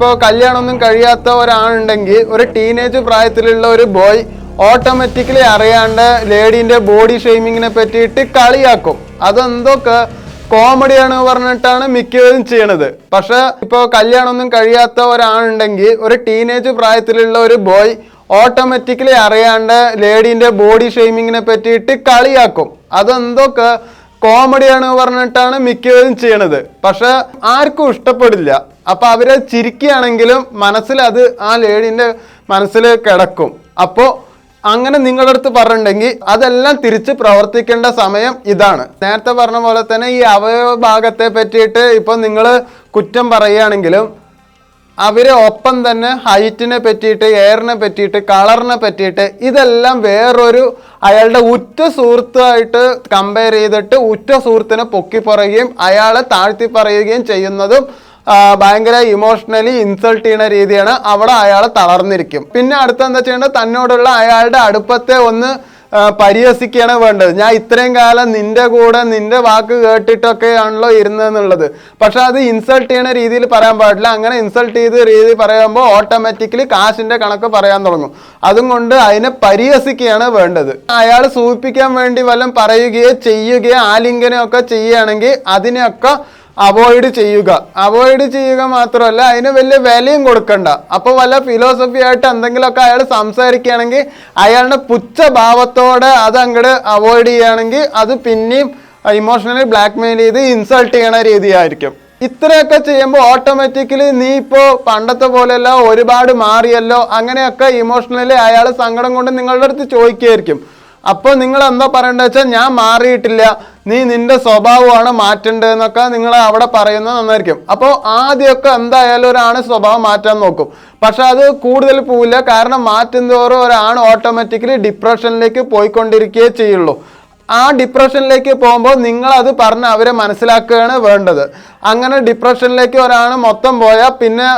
ഇപ്പോൾ കല്യാണമൊന്നും കഴിയാത്ത ഒരാളുണ്ടെങ്കിൽ ഒരു ടീനേജ് പ്രായത്തിലുള്ള ഒരു ബോയ് ഓട്ടോമാറ്റിക്കലി അറിയാണ്ട് ലേഡീന്റെ ബോഡി ഷെയ്മിങ്ങിനെ പറ്റിയിട്ട് കളിയാക്കും. അതെന്തൊക്കെ കോമഡിയാണ് പറഞ്ഞിട്ടാണ് മിക്കവരും ചെയ്യണത്. പക്ഷെ ഇപ്പോൾ കല്യാണമൊന്നും കഴിയാത്ത ഒരാളുണ്ടെങ്കിൽ ഒരു ടീനേജ് പ്രായത്തിലുള്ള ഒരു ബോയ് ഓട്ടോമാറ്റിക്കലി അറിയാണ്ട് ലേഡീന്റെ ബോഡി ഷെയ്മിങ്ങിനെ പറ്റിയിട്ട് കളിയാക്കും. അതെന്തൊക്കെ കോമഡിയാണ് പറഞ്ഞിട്ടാണ് മിക്കവരും ചെയ്യണത്. പക്ഷെ ആർക്കും ഇഷ്ടപ്പെടില്ല. അപ്പൊ അവരെ ചിരിക്കുകയാണെങ്കിലും മനസ്സിൽ അത് ആ ലേഡിന്റെ മനസ്സിൽ കിടക്കും. അപ്പോൾ അങ്ങനെ നിങ്ങളുടെ അടുത്ത് പറഞ്ഞിട്ടുണ്ടെങ്കിൽ അതെല്ലാം തിരിച്ച് പ്രവർത്തിക്കേണ്ട സമയം ഇതാണ്. നേരത്തെ പറഞ്ഞ പോലെ തന്നെ ഈ അവയവ ഭാഗത്തെ പറ്റിയിട്ട് ഇപ്പൊ നിങ്ങൾ കുറ്റം പറയുകയാണെങ്കിലും അവരെ ഒപ്പം തന്നെ ഹൈറ്റിനെ പറ്റിയിട്ട് എയറിനെ പറ്റിയിട്ട് കളറിനെ പറ്റിയിട്ട് ഇതെല്ലാം വേറൊരു അയാളുടെ ഉറ്റ സുഹൃത്തുമായിട്ട് കമ്പയർ ചെയ്തിട്ട് ഉറ്റ സുഹൃത്തിനെ പൊക്കി പറയുകയും അയാളെ താഴ്ത്തി പറയുകയും ചെയ്യുന്നതും ഭയങ്കര ഇമോഷണലി ഇൻസൾട്ട് ചെയ്യുന്ന രീതിയാണ്. അവിടെ അയാൾ തളർന്നിരിക്കും. പിന്നെ അടുത്ത എന്താ ചെയ്യേണ്ടത്? തന്നോടുള്ള അയാളുടെ അടുപ്പത്തെ ഒന്ന് പരിഹസിക്കുകയാണ് വേണ്ടത്. ഞാൻ ഇത്രയും കാലം നിന്റെ കൂടെ നിന്റെ വാക്ക് കേട്ടിട്ടൊക്കെയാണല്ലോ ഇരുന്നതെന്നുള്ളത്. പക്ഷെ അത് ഇൻസൾട്ട് ചെയ്യുന്ന രീതിയിൽ പറയാൻ പാടില്ല. അങ്ങനെ ഇൻസൾട്ട് ചെയ്ത് രീതി പറയുമ്പോൾ ഓട്ടോമാറ്റിക്കലി കാശിന്റെ കണക്ക് പറയാൻ തുടങ്ങും. അതും കൊണ്ട് അതിനെ പരിഹസിക്കുകയാണ് വേണ്ടത്. അയാൾ സൂചിപ്പിക്കാൻ വേണ്ടി വല്ലതും പറയുകയോ ചെയ്യുകയോ ആലിംഗനൊക്കെ ചെയ്യുകയാണെങ്കിൽ അതിനെയൊക്കെ അവോയ്ഡ് ചെയ്യുക. അവോയ്ഡ് ചെയ്യുക മാത്രമല്ല അതിന് വലിയ വിലയും കൊടുക്കണ്ട. അപ്പോൾ വല്ല ഫിലോസഫി ആയിട്ട് എന്തെങ്കിലുമൊക്കെ അയാൾ സംസാരിക്കുകയാണെങ്കിൽ അയാളുടെ പുച്ഛഭാവത്തോടെ അത് അങ്ങോട്ട് അവോയ്ഡ് ചെയ്യുകയാണെങ്കിൽ അത് പിന്നെയും ഇമോഷണലി ബ്ലാക്ക് മെയിൽ ചെയ്ത് ഇൻസൾട്ട് ചെയ്യണ രീതിയായിരിക്കും. ഇത്രയൊക്കെ ചെയ്യുമ്പോൾ ഓട്ടോമാറ്റിക്കലി നീ ഇപ്പോൾ പണ്ടത്തെ പോലെയല്ല ഒരുപാട് മാറിയല്ലോ അങ്ങനെയൊക്കെ ഇമോഷണലി അയാൾ സങ്കടം കൊണ്ട് നിങ്ങളുടെ അടുത്ത് ചോദിക്കുകയായിരിക്കും. അപ്പോൾ നിങ്ങൾ എന്താ പറയേണ്ടത് വെച്ചാൽ ഞാൻ മാറിയിട്ടില്ല നീ നിന്റെ സ്വഭാവമാണ് മാറ്റേണ്ടതെന്നൊക്കെ നിങ്ങൾ അവിടെ പറയുന്നത് നന്നായിരിക്കും. അപ്പോൾ ആദ്യമൊക്കെ എന്തായാലും ഒരാണ് സ്വഭാവം മാറ്റാൻ നോക്കും. പക്ഷെ അത് കൂടുതൽ പോവില്ല. കാരണം മാറ്റുന്തോറും ഒരാണ് ഓട്ടോമാറ്റിക്കലി ഡിപ്രഷനിലേക്ക് പോയിക്കൊണ്ടിരിക്കുകയേ ചെയ്യുള്ളൂ. ആ ഡിപ്രഷനിലേക്ക് പോകുമ്പോൾ നിങ്ങൾ അത് പറഞ്ഞ് അവരെ മനസ്സിലാക്കുകയാണ് വേണ്ടത്. അങ്ങനെ ഡിപ്രഷനിലേക്ക് ഒരാൾ മൊത്തം പോയാൽ പിന്നെ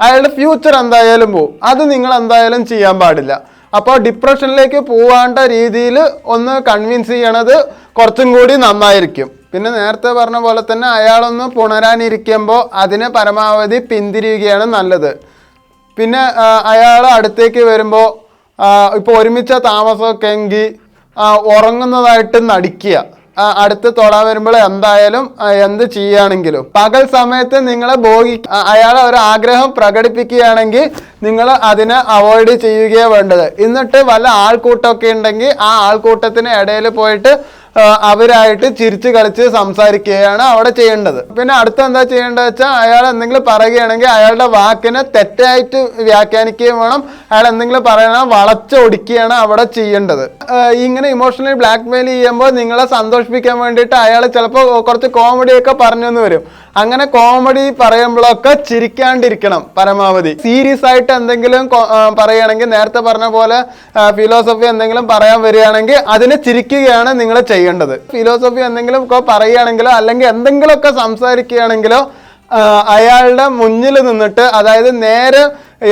അയാളുടെ ഫ്യൂച്ചർ എന്തായാലും പോവും. അത് നിങ്ങൾ എന്തായാലും ചെയ്യാൻ പാടില്ല. അപ്പോൾ ഡിപ്രഷനിലേക്ക് പോവാണ്ട രീതിയിൽ ഒന്ന് കൺവിൻസ് ചെയ്യണത് കുറച്ചും കൂടി നന്നായിരിക്കും. പിന്നെ നേരത്തെ പറഞ്ഞ പോലെ തന്നെ അയാളൊന്ന് പുണരാനിരിക്കുമ്പോൾ അതിന് പരമാവധി പിന്തിരിയുകയാണ് നല്ലത്. പിന്നെ അയാൾ അടുത്തേക്ക് വരുമ്പോൾ ഇപ്പോൾ ഒരുമിച്ച താമസമൊക്കെ എങ്കിൽ ഉറങ്ങുന്നതായിട്ട് നടിക്കുക. അടുത്ത് തൊടാൻ വരുമ്പോൾ എന്തായാലും എന്ത് ചെയ്യുകയാണെങ്കിലും. പകൽ സമയത്ത് നിങ്ങളെ ഭോഗി അയാളെ ഒരു ആഗ്രഹം പ്രകടിപ്പിക്കുകയാണെങ്കിൽ നിങ്ങൾ അതിനെ അവോയ്ഡ് ചെയ്യുകയാണ് വേണ്ടത്. എന്നിട്ട് വല്ല ആൾക്കൂട്ടമൊക്കെ ഉണ്ടെങ്കിൽ ആ ആൾക്കൂട്ടത്തിന് ഇടയിൽ പോയിട്ട് അവരായിട്ട് ചിരിച്ച് കളിച്ച് സംസാരിക്കുകയാണ് അവിടെ ചെയ്യേണ്ടത്. പിന്നെ അടുത്ത എന്താ ചെയ്യേണ്ടത് വെച്ചാൽ അയാൾ എന്തെങ്കിലും പറയുകയാണെങ്കിൽ അയാളുടെ വാക്കിനെ തെറ്റായിട്ട് വ്യാഖ്യാനിക്കുകയും വേണം. അയാൾ എന്തെങ്കിലും പറയണം വളച്ചൊടിക്കുകയാണ് അവിടെ ചെയ്യേണ്ടത്. ഇങ്ങനെ ഇമോഷണലി ബ്ലാക്ക് മെയിൽ ചെയ്യുമ്പോൾ നിങ്ങളെ സന്തോഷിപ്പിക്കാൻ വേണ്ടിയിട്ട് അയാൾ ചിലപ്പോൾ കുറച്ച് കോമഡിയൊക്കെ പറഞ്ഞെന്ന് വരും. അങ്ങനെ കോമഡി പറയുമ്പോഴൊക്കെ ചിരിക്കാണ്ടിരിക്കണം പരമാവധി. സീരിയസ് ആയിട്ട് എന്തെങ്കിലും പറയുകയാണെങ്കിൽ നേരത്തെ പറഞ്ഞ പോലെ ഫിലോസഫി എന്തെങ്കിലും പറയാൻ വരികയാണെങ്കിൽ അതിനെ ചിരിക്കുകയാണ് നിങ്ങൾ ചെയ്യേണ്ടത്. ഫിലോസഫി എന്തെങ്കിലും ഒക്കെ പറയുകയാണെങ്കിലോ അല്ലെങ്കിൽ എന്തെങ്കിലുമൊക്കെ സംസാരിക്കുകയാണെങ്കിലോ അയാളുടെ മുന്നിൽ നിന്നിട്ട് അതായത് നേരെ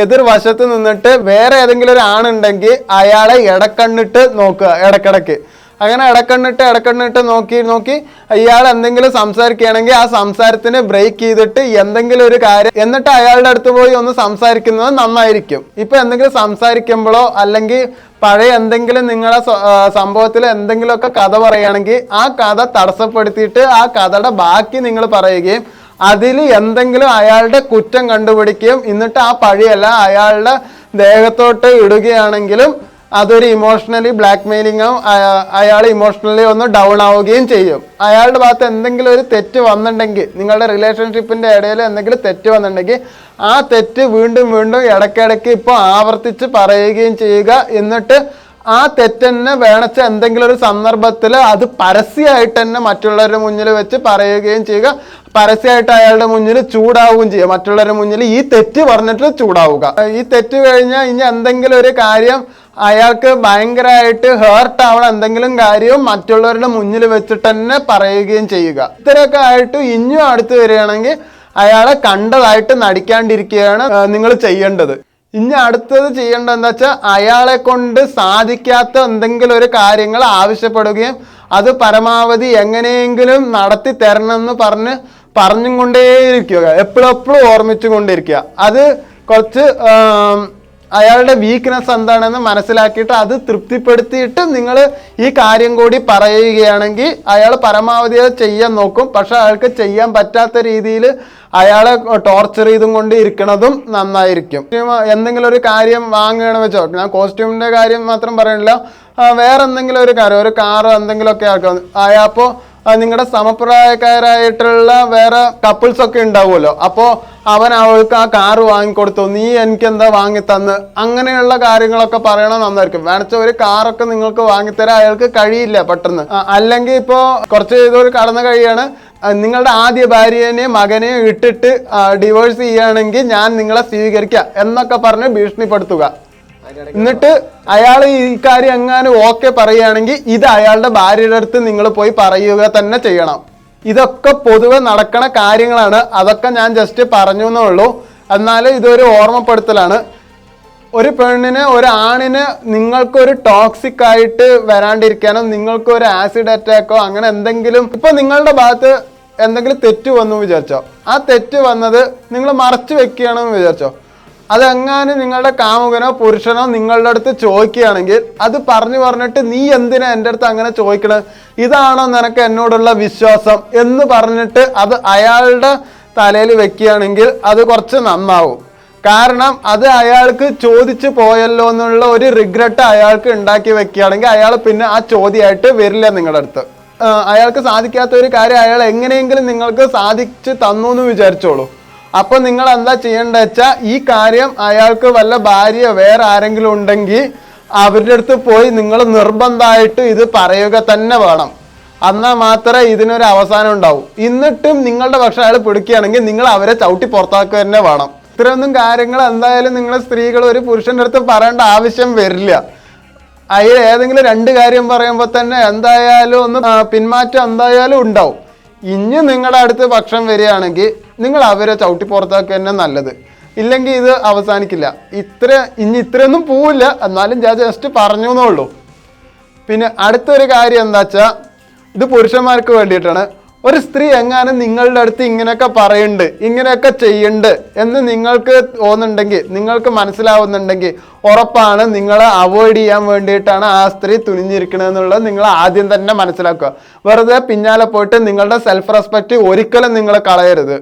എതിർവശത്ത് നിന്നിട്ട് വേറെ ഏതെങ്കിലും ഒരു ആണുണ്ടെങ്കിൽ അയാളെ ഇടക്കണ്ണിട്ട് നോക്കുക ഇടക്കിടക്ക് അങ്ങനെ ഇടക്കണ്ണിട്ട് ഇടക്കണ്ണിട്ട് നോക്കി നോക്കി ഇയാൾ എന്തെങ്കിലും സംസാരിക്കുകയാണെങ്കിൽ ആ സംസാരത്തിന് ബ്രേക്ക് ചെയ്തിട്ട് എന്തെങ്കിലും ഒരു കാര്യം എന്നിട്ട് അയാളുടെ അടുത്ത് പോയി ഒന്ന് സംസാരിക്കുന്നത് നന്നായിരിക്കും. ഇപ്പൊ എന്തെങ്കിലും സംസാരിക്കുമ്പോഴോ അല്ലെങ്കിൽ പഴയ എന്തെങ്കിലും നിങ്ങളെ സംഭവത്തിൽ എന്തെങ്കിലുമൊക്കെ കഥ പറയുകയാണെങ്കിൽ ആ കഥ തടസ്സപ്പെടുത്തിയിട്ട് ആ കഥയുടെ ബാക്കി നിങ്ങൾ പറയുകയും അതിൽ എന്തെങ്കിലും അയാളുടെ കുറ്റം കണ്ടുപിടിക്കുകയും എന്നിട്ട് ആ പഴിയല്ല അയാളുടെ ദേഹത്തോട്ട് ഇടുകയാണെങ്കിലും അതൊരു ഇമോഷണലി ബ്ലാക്ക് മെയിലിങ്ങും അയാൾ ഇമോഷണലി ഒന്ന് ഡൗൺ ആവുകയും ചെയ്യും. അയാളുടെ ഭാഗത്ത് എന്തെങ്കിലും ഒരു തെറ്റ് വന്നിട്ടുണ്ടെങ്കിൽ നിങ്ങളുടെ റിലേഷൻഷിപ്പിന്റെ ഇടയിൽ എന്തെങ്കിലും തെറ്റ് വന്നിട്ടുണ്ടെങ്കിൽ ആ തെറ്റ് വീണ്ടും വീണ്ടും ഇടയ്ക്കിടയ്ക്ക് ഇപ്പോൾ ആവർത്തിച്ച് പറയുകയും ചെയ്യുക. എന്നിട്ട് ആ തെറ്റന്നെ വേണച്ച എന്തെങ്കിലും ഒരു സന്ദർഭത്തിൽ അത് പരസ്യമായിട്ട് തന്നെ മറ്റുള്ളവരുടെ മുന്നിൽ വെച്ച് പറയുകയും ചെയ്യുക. പരസ്യമായിട്ട് അയാളുടെ മുന്നിൽ ചൂടാവുകയും ചെയ്യുക. മറ്റുള്ളവരുടെ മുന്നിൽ ഈ തെറ്റ് പറഞ്ഞിട്ട് ചൂടാവുക. ഈ തെറ്റ് കഴിഞ്ഞാൽ ഇനി എന്തെങ്കിലും ഒരു കാര്യം അയാൾക്ക് ഭയങ്കരമായിട്ട് ഹേർട്ട് ആവണ എന്തെങ്കിലും കാര്യവും മറ്റുള്ളവരുടെ മുന്നിൽ വെച്ചിട്ട് തന്നെ പറയുകയും ചെയ്യുക. ഇത്രയൊക്കെ ആയിട്ട് ഇനിയും അടുത്ത് വരികയാണെങ്കിൽ അയാളെ കണ്ടതായിട്ട് നടിക്കാണ്ടിരിക്കുകയാണ് നിങ്ങൾ ചെയ്യേണ്ടത്. ഇനി അടുത്തത് ചെയ്യേണ്ടത് എന്താ വെച്ചാൽ അയാളെ കൊണ്ട് സാധിക്കാത്ത എന്തെങ്കിലും ഒരു കാര്യങ്ങൾ ആവശ്യപ്പെടുകയും അത് പരമാവധി എങ്ങനെയെങ്കിലും നടത്തി തരണം എന്ന് പറഞ്ഞ് പറഞ്ഞും കൊണ്ടേയിരിക്കുക എപ്പോഴും എപ്പോഴും ഓർമ്മിച്ചും കൊണ്ടിരിക്കുക അത് കുറച്ച് അയാളുടെ വീക്ക്നെസ് എന്താണെന്ന് മനസ്സിലാക്കിയിട്ട് അത് തൃപ്തിപ്പെടുത്തിയിട്ട് നിങ്ങൾ ഈ കാര്യം കൂടി പറയുകയാണെങ്കിൽ അയാൾ പരമാവധി ചെയ്യാൻ നോക്കും. പക്ഷെ അയാൾക്ക് ചെയ്യാൻ പറ്റാത്ത രീതിയിൽ അയാളെ ടോർച്ചർ ചെയ്തും കൊണ്ട് ഇരിക്കണതും നന്നായിരിക്കും. എന്തെങ്കിലും ഒരു കാര്യം വാങ്ങുകയാണെന്ന് വെച്ചോ ഞാൻ കോസ്റ്റ്യൂമിന്റെ കാര്യം മാത്രം പറയണില്ല. വേറെ എന്തെങ്കിലും ഒരു കാര്യം ഒരു കാറോ എന്തെങ്കിലുമൊക്കെ ആക്കാം അപ്പോൾ നിങ്ങളുടെ സമപ്രായക്കാരായിട്ടുള്ള വേറെ കപ്പിൾസ് ഒക്കെ ഉണ്ടാവുമല്ലോ. അപ്പോൾ അവൻ അവൾക്ക് ആ കാറ് വാങ്ങിക്കൊടുത്തു. നീ എനിക്ക് എന്താ വാങ്ങി തന്ന് അങ്ങനെയുള്ള കാര്യങ്ങളൊക്കെ പറയണത് നന്നായിരിക്കും. വേണച്ച ഒരു കാറൊക്കെ നിങ്ങൾക്ക് വാങ്ങിത്തരാൻ അയാൾക്ക് കഴിയില്ല പെട്ടെന്ന്. അല്ലെങ്കിൽ ഇപ്പോൾ കുറച്ച് ഇതൊരു കടന്നു കഴിയാണ്. നിങ്ങളുടെ ആദ്യ ഭാര്യനെയും മകനെയും ഇട്ടിട്ട് ഡിവോഴ്സ് ചെയ്യുകയാണെങ്കിൽ ഞാൻ നിങ്ങളെ സ്വീകരിക്കാം എന്നൊക്കെ പറഞ്ഞ് ഭീഷണിപ്പെടുത്തുക. എന്നിട്ട് അയാൾ ഈ കാര്യം എങ്ങാനും ഓക്കെ പറയുകയാണെങ്കിൽ ഇത് അയാളുടെ ഭാര്യയുടെ അടുത്ത് നിങ്ങൾ പോയി പറയുക തന്നെ ചെയ്യണം. ഇതൊക്കെ പൊതുവെ നടക്കണ കാര്യങ്ങളാണ്. അതൊക്കെ ഞാൻ ജസ്റ്റ് പറഞ്ഞു എന്നേ ഉള്ളൂ. എന്നാൽ ഇതൊരു ഓർമ്മപ്പെടുത്തലാണ്. ഒരു പെണ്ണിന് ഒരു ആണിന് നിങ്ങൾക്കൊരു ടോക്സിക് ആയിട്ട് വരാണ്ടിരിക്കാനോ നിങ്ങൾക്ക് ഒരു ആസിഡ് അറ്റാക്കോ അങ്ങനെ എന്തെങ്കിലും ഇപ്പൊ നിങ്ങളുടെ ഭാഗത്ത് എന്തെങ്കിലും തെറ്റ് വന്നു വിചാരിച്ചോ? ആ തെറ്റ് വന്നത് നിങ്ങൾ മറച്ചു വെക്കുകയാണെന്ന് വിചാരിച്ചോ? അതെങ്ങാനും നിങ്ങളുടെ കാമുകനോ പുരുഷനോ നിങ്ങളുടെ അടുത്ത് ചോദിക്കുകയാണെങ്കിൽ അത് പറഞ്ഞു പറഞ്ഞിട്ട് നീ എന്തിനാ എന്റെ അടുത്ത് അങ്ങനെ ചോദിക്കണത് ഇതാണോ നിനക്ക് എന്നോടുള്ള വിശ്വാസം എന്ന് പറഞ്ഞിട്ട് അത് അയാളുടെ തലയിൽ വെക്കുകയാണെങ്കിൽ അത് കുറച്ച് നന്നാവും. കാരണം അത് അയാൾക്ക് ചോദിച്ചു പോയല്ലോ എന്നുള്ള ഒരു റിഗ്രറ്റ് അയാൾക്ക് ഉണ്ടാക്കി വെക്കുകയാണെങ്കിൽ അയാൾ പിന്നെ ആ ചോദ്യമായിട്ട് വരില്ല നിങ്ങളുടെ അടുത്ത്. അയാൾക്ക് സാധിക്കാത്ത ഒരു കാര്യം അയാൾ എങ്ങനെയെങ്കിലും നിങ്ങൾക്ക് സാധിച്ചു തന്നു എന്ന് വിചാരിച്ചോളൂ. അപ്പൊ നിങ്ങൾ എന്താ ചെയ്യേണ്ടത് വെച്ചാൽ ഈ കാര്യം അയാൾക്ക് വല്ല ഭാര്യ വേറെ ആരെങ്കിലും ഉണ്ടെങ്കിൽ അവരുടെ അടുത്ത് പോയി നിങ്ങൾ നിർബന്ധമായിട്ട് ഇത് പറയുക തന്നെ വേണം. എന്നാൽ മാത്രമേ ഇതിനൊരു അവസാനം ഉണ്ടാവൂ. എന്നിട്ടും നിങ്ങളുടെ പക്ഷെ അയാൾ പിടിക്കുകയാണെങ്കിൽ നിങ്ങൾ അവരെ ചവിട്ടി പുറത്താക്കുക തന്നെ വേണം. ഇത്രയൊന്നും കാര്യങ്ങൾ എന്തായാലും നിങ്ങൾ സ്ത്രീകൾ ഒരു പുരുഷന്റെ അടുത്ത് പറയേണ്ട ആവശ്യം വരില്ല. അതിൽ ഏതെങ്കിലും രണ്ട് കാര്യം പറയുമ്പോൾ തന്നെ എന്തായാലും ഒന്ന് പിന്മാറ്റം എന്തായാലും ഉണ്ടാവും. ഇനി നിങ്ങളുടെ അടുത്ത് പക്ഷം വരികയാണെങ്കിൽ നിങ്ങൾ അവരെ ചവിട്ടി പുറത്താക്കുക തന്നെ നല്ലത്. ഇല്ലെങ്കിൽ ഇത് അവസാനിക്കില്ല. ഇത്ര ഇനി ഇത്രയൊന്നും പോവില്ല. എന്നാലും ഞാൻ ജസ്റ്റ് പറഞ്ഞു എന്നേ ഉള്ളൂ. പിന്നെ അടുത്തൊരു കാര്യം എന്താ വെച്ചാൽ ഇത് പുരുഷന്മാർക്ക് വേണ്ടിയിട്ടാണ്. ഒരു സ്ത്രീ എങ്ങാനും നിങ്ങളുടെ അടുത്ത് ഇങ്ങനെയൊക്കെ പറയുന്നുണ്ട് ഇങ്ങനെയൊക്കെ ചെയ്യുന്നുണ്ട് എന്ന് നിങ്ങൾക്ക് തോന്നുന്നുണ്ടെങ്കിൽ നിങ്ങൾക്ക് മനസ്സിലാവുന്നുണ്ടെങ്കിൽ ഉറപ്പാണ് നിങ്ങളെ അവോയ്ഡ് ചെയ്യാൻ വേണ്ടിയിട്ടാണ് ആ സ്ത്രീ തുനിഞ്ഞിരിക്കണമെന്നുള്ളത് നിങ്ങൾ ആദ്യം തന്നെ മനസ്സിലാക്കുക. വെറുതെ പിന്നാലെ പോയിട്ട് നിങ്ങളുടെ സെൽഫ് റെസ്പെക്റ്റ് ഒരിക്കലും നിങ്ങൾ കളയരുത്.